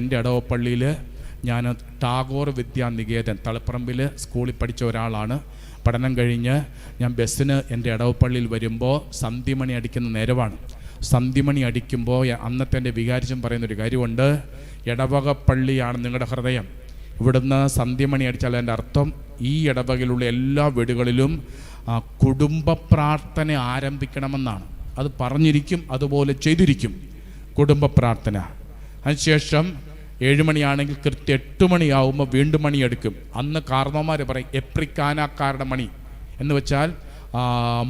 എന്റെ ഇടവപ്പള്ളിയിൽ ഞാൻ ടാഗോർ വിദ്യാനികേതൻ തളിപ്പറമ്പിൽ സ്കൂളിൽ പഠിച്ച ഒരാളാണ്. പഠനം കഴിഞ്ഞ് ഞാൻ ബസ്സിന് എന്റെ ഇടവപ്പള്ളിയിൽ വരുമ്പോൾ സന്ധ്യമണി അടിക്കുന്ന നേരമാണ്. സന്ധ്യമണി അടിക്കുമ്പോൾ അന്നത്തെ എന്റെ വികാരിച്ചും പറയുന്നൊരു കാര്യമുണ്ട്. ഇടവക പള്ളിയാണ് നിങ്ങളുടെ ഹൃദയം. ഇവിടുന്ന് സന്ധ്യമണി അടിച്ചാൽ അതിന്റെ അർത്ഥം ഈ ഇടവകയിലുള്ള എല്ലാ വീടുകളിലും കുടുംബ പ്രാർത്ഥന ആരംഭിക്കണമെന്നാണ്. അത് പറഞ്ഞിരിക്കും അതുപോലെ ചെയ്തിരിക്കും. കുടുംബ പ്രാർത്ഥന. അതിനുശേഷം ഏഴുമണിയാണെങ്കിൽ കൃത്യം എട്ട് മണിയാവുമ്പോൾ വീണ്ടും മണിയെടുക്കും. അന്ന് കാർന്നോമാർ പറയും എപ്രിക്കാനാക്കാരുടെ മണി? എന്ന് വെച്ചാൽ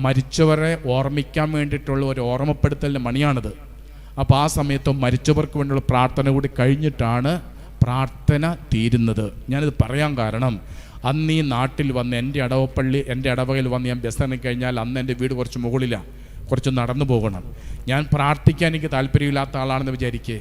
മരിച്ചവരെ ഓർമ്മിക്കാൻ വേണ്ടിയിട്ടുള്ള ഒരു ഓർമ്മപ്പെടുത്തലിന്റെ മണിയാണിത്. അപ്പോൾ ആ സമയത്ത് മരിച്ചവർക്ക് വേണ്ടിയുള്ള പ്രാർത്ഥന കൂടി കഴിഞ്ഞിട്ടാണ് പ്രാർത്ഥന തീരുന്നത്. ഞാനിത് പറയാൻ കാരണം അന്ന് ഈ നാട്ടിൽ വന്ന് എന്റെ അടവപ്പള്ളി എന്റെ അടവകയിൽ വന്ന് ഞാൻ ബസ് കഴിഞ്ഞാൽ അന്ന് എന്റെ വീട് കുറച്ച് മുകളിലാണ് കുറച്ച് നടന്നു പോകണം. ഞാൻ പ്രാർത്ഥിക്കാൻ എനിക്ക് താല്പര്യമില്ലാത്ത ആളാണെന്ന് വിചാരിക്കേ.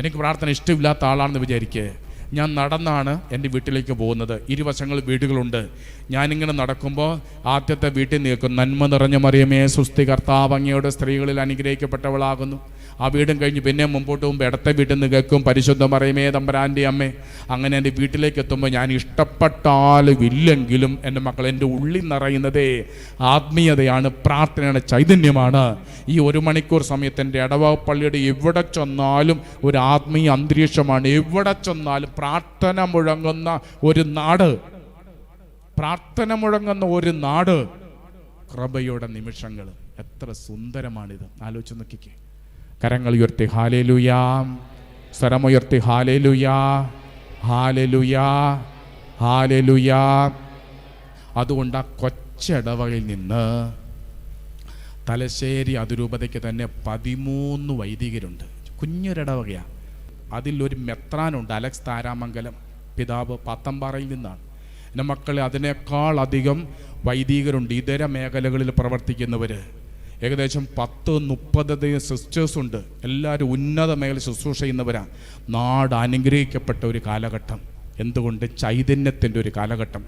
എനിക്ക് പ്രാർത്ഥന ഇഷ്ടമില്ലാത്ത ആളാണെന്ന് വിചാരിക്കേ. ഞാൻ നടന്നാണ് എന്റെ വീട്ടിലേക്ക് പോകുന്നത്. ഇരുവശങ്ങൾ വീടുകളുണ്ട്. ഞാനിങ്ങനെ നടക്കുമ്പോൾ ആദ്യത്തെ വീട്ടിൽ നിൽക്കും. നന്മ നിറഞ്ഞ മറിയമേ സുസ്ഥി കർത്താവ് അങ്ങയുടെ സ്ത്രീകളിൽ അനുഗ്രഹിക്കപ്പെട്ടവളാകുന്നു. ആ വീടും കഴിഞ്ഞ് പിന്നെ മുമ്പോട്ട് പോകുമ്പോൾ ഇടത്തെ വീട്ടിൽ നിന്ന് കേൾക്കും പരിശുദ്ധ മറിയമേ തമ്പരാന്റെ അമ്മ. അങ്ങനെ എന്റെ വീട്ടിലേക്ക് എത്തുമ്പോൾ ഞാൻ ഇഷ്ടപ്പെട്ടാലും ഇല്ലെങ്കിലും എന്റെ മക്കൾ എന്റെ ഉള്ളിൽ നിറയുന്നതേ ആത്മീയതയാണ് പ്രാർത്ഥനയുടെ ചൈതന്യമാണ്. ഈ ഒരു മണിക്കൂർ സമയത്ത് എന്റെ ഇടവ പള്ളിയുടെ എവിടെ ചെന്നാലും ഒരു ആത്മീയ അന്തരീക്ഷമാണ്. എവിടെ ചെന്നാലും പ്രാർത്ഥന മുഴങ്ങുന്ന ഒരു നാട്. പ്രാർത്ഥന മുഴങ്ങുന്ന ഒരു നാട്. കൃപയുടെ നിമിഷങ്ങൾ. എത്ര സുന്ദരമാണിത്. ആലോചിച്ച് നോക്കിക്കേ. കരങ്ങൾ ഉയർത്തി ഹാലേലുയാ. സ്വരമുയർത്തി ഹാലേലുയാ. ഹാലേലുയാ. ഹാലേലുയാ. അതുകൊണ്ട് ആ കൊച്ചിടവകയിൽ നിന്ന് തലശ്ശേരി അതിരൂപതയ്ക്ക് തന്നെ പതിമൂന്ന് വൈദികരുണ്ട്. കുഞ്ഞൊരിടവകയാണ് അതിലൊരു മെത്രാനുണ്ട് അലക്സ് താരാമംഗലം. പിതാവ് പാത്തമ്പാറയിൽ നിന്നാണ്. എന്റെ മക്കളെ അതിനേക്കാൾ അധികം വൈദികരുണ്ട്. ഇതര മേഖലകളിൽ പ്രവർത്തിക്കുന്നവർ ഏകദേശം പത്ത് മുപ്പത് സിസ്റ്റേഴ്സ് ഉണ്ട്. എല്ലാവരും ഉന്നത മേഖല ശുശ്രൂഷ ചെയ്യുന്നവരാണ് നാട് അനുഗ്രഹിക്കപ്പെട്ട ഒരു കാലഘട്ടം. എന്തുകൊണ്ട്? ചൈതന്യത്തിന്റെ ഒരു കാലഘട്ടം.